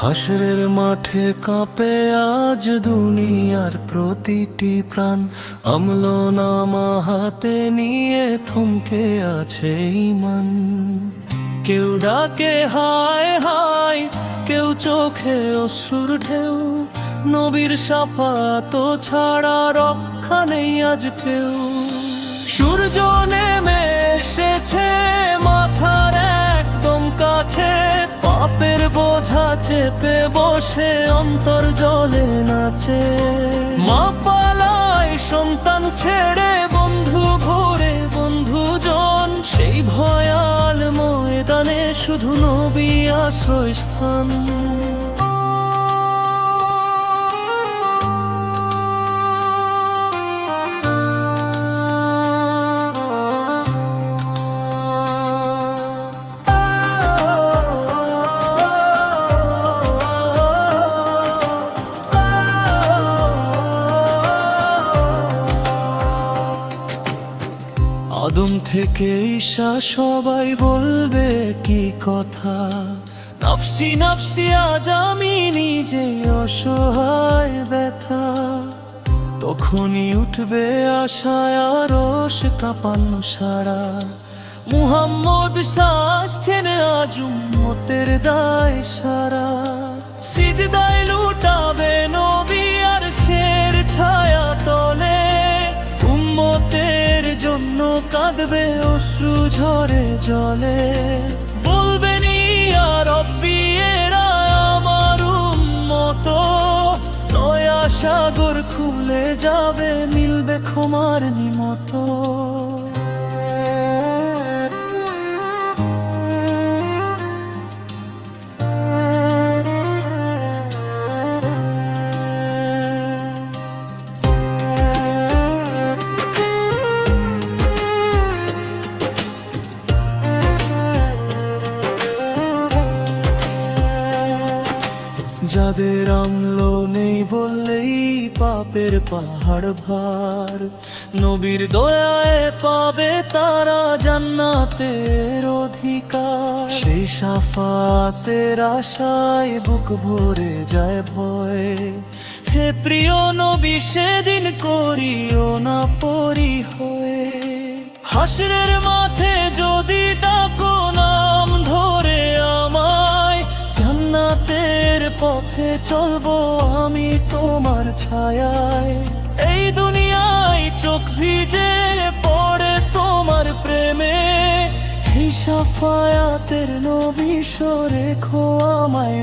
হাসরের মাঠে কাঁপে আজ দুনিয়ার প্রতিটি প্রাণ। আমল নামা হাতে নিয়ে থমকে আছে ইমান। কেউ ডাকে, হায় হায়! কেউ চোখে অশ্রুর ঢেউ। নবীর সাফাত ছাড়া রক্ষা নেই আজ কেউ সূর্য নেমে এসেছে মাথার একদম কাছে। পাপের বোঝা চেপে বসে অন্তর জলে নাচে। মা পালায় সন্তান ছেড়ে, বন্ধু ভরে বন্ধুজন। সেই ভয়াল ময়দানে শুধু নবী আশ্রয়স্থান। আদম থেকে ঈশা সবাই বলবে কি কথা। নাফসি নাফসি, আজ আমি নিজে অসহায় ব্যথা। তখনই উঠবে আশায় আরশ কাঁপানো সারা। মুহাম্মদ শাসছেন আজ উম্মতের দায় সারা। সিজদায় লুটাবে নবী কাঁদবে অশ্রু ঝরে জলে। বলবেন আর আমার উম্মত। নয়া সাগর খুলে যাবে, মিলবে ক্ষমার নিমত। যাদের আমল নেই বললেই পাপের পাহাড় ভার। নবীর দয়ায় পাবে তারা জান্নাতের অধিকার। সেই সাফাতের আশায় বুক ভরে যায় ভয়। হে প্রিয় নবী, সেদিন করিও না পরি হয়ে হাসরের মাঠে যদি ডাকো নাম ধরে আমায় জান্নাতের পথে চলবো আমি তোমার ছায়ায়। এই দুনিয়ায় চোখ ভিজে পড়ে তোমার প্রেমে। হিসাফায়াতের নবী নবী রেখো আমায়